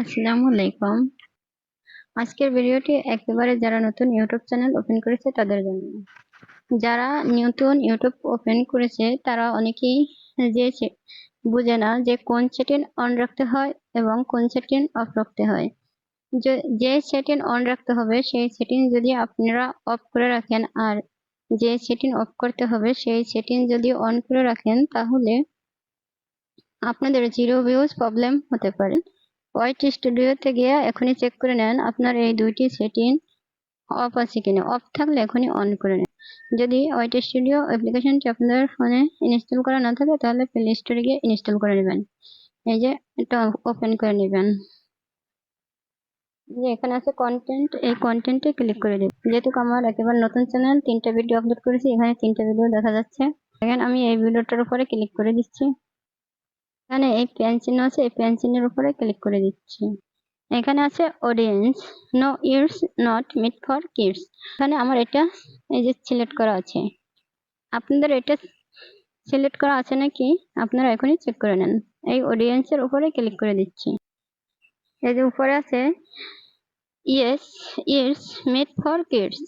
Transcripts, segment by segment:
আসসালামু আলাইকুম। আজকের ভিডিওটি একেবারে যারা নতুন ইউটিউব চ্যানেল ওপেন করেছে তাদের জন্য। যারা নতুন ইউটিউব ওপেন করেছে, তারা অনেকেই যে বুঝে না যে কোন সেটিং অন রাখতে হয় এবং কোন সেটিং অফ রাখতে হয়। যে সেটিং অন রাখতে হবে, সেই সেটিং যদি আপনারা অফ করে রাখেন আর যে সেটিং অফ করতে হবে, সেই সেটিং যদি অন করে রাখেন, তাহলে আপনাদের জিরো ভিউজ প্রবলেম হতে পারে। হোয়াইট স্টুডিওতে গিয়ে এখনই চেক করে নেন আপনার এই দুইটি সেটিং অফ আছে কিনা। অফ থাকলে এখনই অন করে নেন। যদি হোয়াইট স্টুডিও অ্যাপ্লিকেশনটি আপনাদের ফোনে ইনস্টল করা না থাকে, তাহলে প্লে স্টোরে গিয়ে ইনস্টল করে নেবেন। এই যে এটা ওপেন করে নেবেন। যে এখানে আছে কন্টেন্ট এই কন্টেন্টে ক্লিক করে দিন। যেহেতু আমার একেবারে নতুন চ্যানেল তিনটা ভিডিও আপলোড করেছি, এখানে তিনটা ভিডিও দেখা যাচ্ছে। এখন আমি এই ভিডিওটার উপরে ক্লিক করে দিচ্ছি। এখানে এই পেন চিহ্ন আছে, এই পেন চিহ্নের উপরে ক্লিক করে দিচ্ছি। এখানে আছে audience no yours not meant for kids এখানে আমার এটা এই যে সিলেক্ট করা আছে। আপনাদের এটা সিলেক্ট করা আছে নাকি? আপনারা এখনই চেক করে নেন। এই অডিয়েন্সের উপরে ক্লিক করে দিচ্ছি। এই যে উপরে আছে yes it's made for kids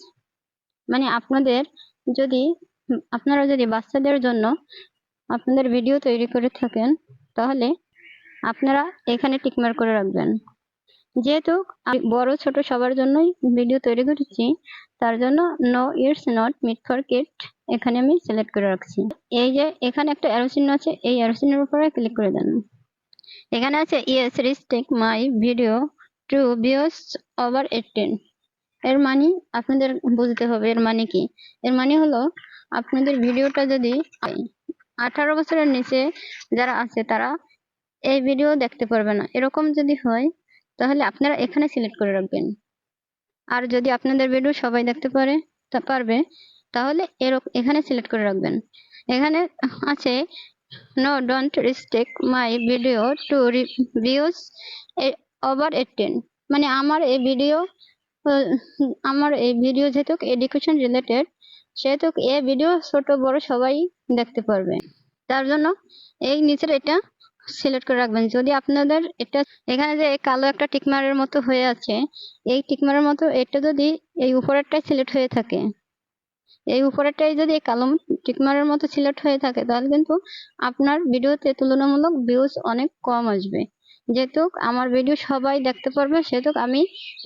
মানে আপনাদের যদি, আপনারা যদি বাচ্চাদের জন্য আপনাদের ভিডিও তৈরি করে থাকেন তাহলে আপনারা এখানে টিকমার করে রাখবেন। যেহেতু আমি বড় ছোট সবার জন্যই ভিডিও তৈরি করেছি, তার জন্য no it's not meant for kid এখানে আমি সিলেক্ট করে রাখছি। এই যে এখানে একটা চিহ্ন আছে, এই চিহ্নের উপরে ক্লিক করে দেন। এখানে আছে yes restrict my video to views over eighteen এর মানে আপনাদের বুঝতে হবে, এর মানে কি? এর মানে হলো আপনাদের ভিডিওটা যদি আঠারো বছরের নিচে যারা আছে তারা এই ভিডিও দেখতে পারবে না। এরকম যদি হয়, তাহলে আপনারা এখানে সিলেক্ট করে রাখবেন। আর যদি আপনাদের ভিডিও সবাই দেখতে পারে, তা পারবে, তাহলে এরকম এখানে সিলেক্ট করে রাখবেন। এখানে আছে no don't restrict my video to views over eighteen মানে আমার এই ভিডিও আমার এই ভিডিও যেহেতু এডুকেশন রিলেটেড সেহেতু এ ভিডিও ছোট, বড় সবাই দেখতে পারবে। তার জন্য এই নিচের এটা সিলেক্ট করে রাখবেন। যদি আপনাদের এটা এখানে যে কালো একটা টিকমারের মতো হয়ে আছে, এই টিকমারের মতো এটা যদি এই উপরেরটাই সিলেক্ট হয়ে থাকে, এই উপরেরটাই যদি এই কালো টিকমারের মতো সিলেক্ট হয়ে থাকে, তাহলে কিন্তু আপনার ভিডিওতে তুলনামূলক ভিউজ অনেক কম আসবে। যেহেতু আমার ভিডিও সবাই দেখতে পারবে, সেহেতু আমি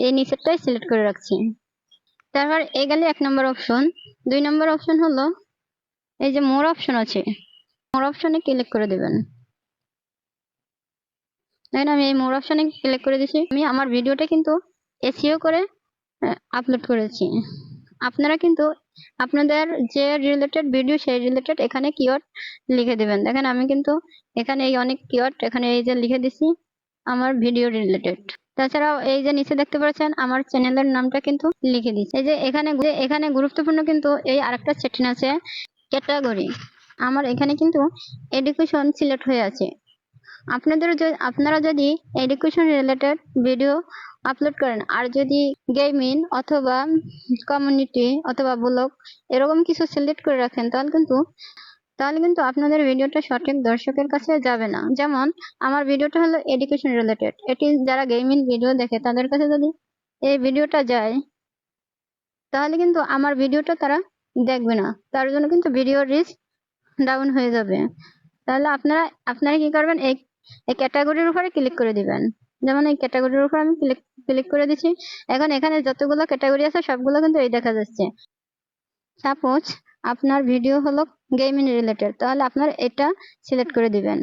এই নিচেরটাই সিলেক্ট করে রাখছি। তারপর এই গেলে এক নম্বর অপশন দুই নম্বর অপশন হলো, এই যে মোর অপশন আছে মোর অপশনে ক্লিক করে দেবেন। দেখেন আমি এই মোর অপশনে ক্লিক করে দিছি। আমি আমার ভিডিওটা কিন্তু এসিও করে আপলোড করেছি। আপনারা কিন্তু আপনাদের যে রিলেটেড ভিডিও সেই রিলেটেড এখানে কিওয়ার্ড লিখে দিবেন। দেখেন, আমি কিন্তু এখানে এই অনেক কিওয়ার্ড এখানে এই যে লিখে দিছি, আমার ভিডিও রিলেটেড তাছাড়াও এই যে নিচে দেখতে পাচ্ছেন, আমার চ্যানেলের নামটা কিন্তু লিখে দিচ্ছি এই যে এখানে এখানে গুরুত্বপূর্ণ কিন্তু এই আরেকটা সেটিং আছে ক্যাটাগরি আমার এখানে কিন্তু এডুকেশন সিলেক্ট হয়ে আছে। আপনাদের আপনারা যদি এডুকেশন রিলেটেড ভিডিও আপলোড করেন, আর যদি গেমিং অথবা কমিউনিটি অথবা ব্লগ এরকম কিছু সিলেক্ট করে রাখেন, তাহলে কিন্তু তাহলে কিন্তু আপনাদের ভিডিওটা সঠিক দর্শকের কাছে যাবে না। যেমন, আমার ভিডিওটা হলো এডুকেশন রিলেটেড এটি যারা গেমিং ভিডিও দেখে, তাদের কাছে যদি এই ভিডিওটা যায়, তাহলে কিন্তু আমার ভিডিওটা তারা দেখবে না। তার জন্য কিন্তু ভিডিও রিচ ডাউন হয়ে যাবে। তাহলে আপনারা আপনারা কি করবেন? এই এই ক্যাটাগরির উপরে ক্লিক করে দিবেন। যেমন এই ক্যাটাগরির উপর আমি ক্লিক ক্লিক করে দিচ্ছি। এখন এখানে যতগুলো ক্যাটাগরি আছে, সবগুলো কিন্তু এই দেখা যাচ্ছে। সাপোজ আপনার ভিডিও হলো গেমিং রিলেটেড তাহলে আপনার এটা সিলেক্ট করে দিবেন।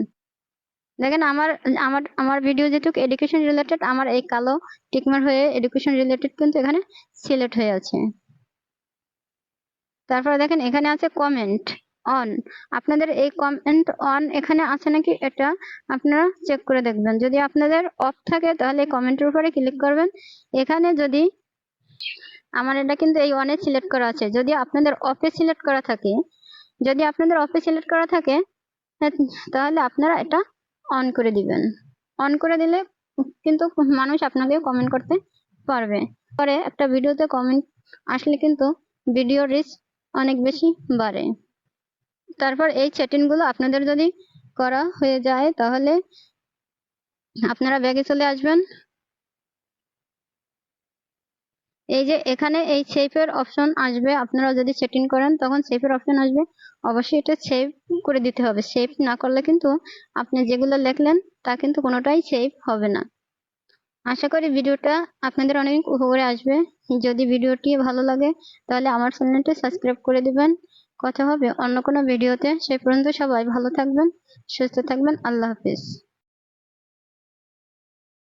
দেখেন আমার আমার আমার ভিডিও যেটুকু এডুকেশন রিলেটেড আমার এই কালো টিকমার হয়ে এডুকেশন রিলেটেড কিন্তু এখানে সিলেক্ট হয়ে আছে। তারপরে দেখেন এখানে আছে কমেন্ট অন আপনাদের এই কমেন্ট অন এখানে আছে নাকি এটা আপনারা চেক করে দেখবেন। যদি আপনাদের অফ থাকে তাহলে কমেন্টের উপরে ক্লিক করবেন। এখানে যদি আমার এটা কিন্তু এই অনে সিলেক্ট করা আছে। যদি আপনাদের অফে সিলেক্ট করা থাকে, যদি আপনাদের অফে সিলেক্ট করা থাকে তাহলে আপনারা এটা অন করে দিবেন। অন করে দিলে কিন্তু মানুষ আপনাকে কমেন্ট করতে পারবে। পরে একটা ভিডিওতে কমেন্ট আসলে কিন্তু ভিডিও রিচ অনেক বেশি বাড়ে। তারপর এই গুলো আপনাদের যদি করা হয়ে যায়, তাহলে আপনারা ব্যাগে চলে আসবেন। এই যে এখানে এই সেভের অপশন আসবে, আপনারা যদি সেটিং করেন, তখন সেভের অপশন আসবে। অবশ্যই এটা সেভ করে দিতে হবে। সেভ না করলে কিন্তু আপনি যেগুলো লিখলেন, তা কিন্তু কোনোটাই সেভ হবে না। আশা করি ভিডিওটা আপনাদের অনেক উপকারে আসবে। যদি ভিডিওটি ভালো লাগে, তাহলে আমার চ্যানেলটি সাবস্ক্রাইব করে দিবেন। কথা হবে অন্য কোনো ভিডিওতে। সে পর্যন্ত সবাই ভালো থাকবেন, সুস্থ থাকবেন। আল্লাহ হাফিজ।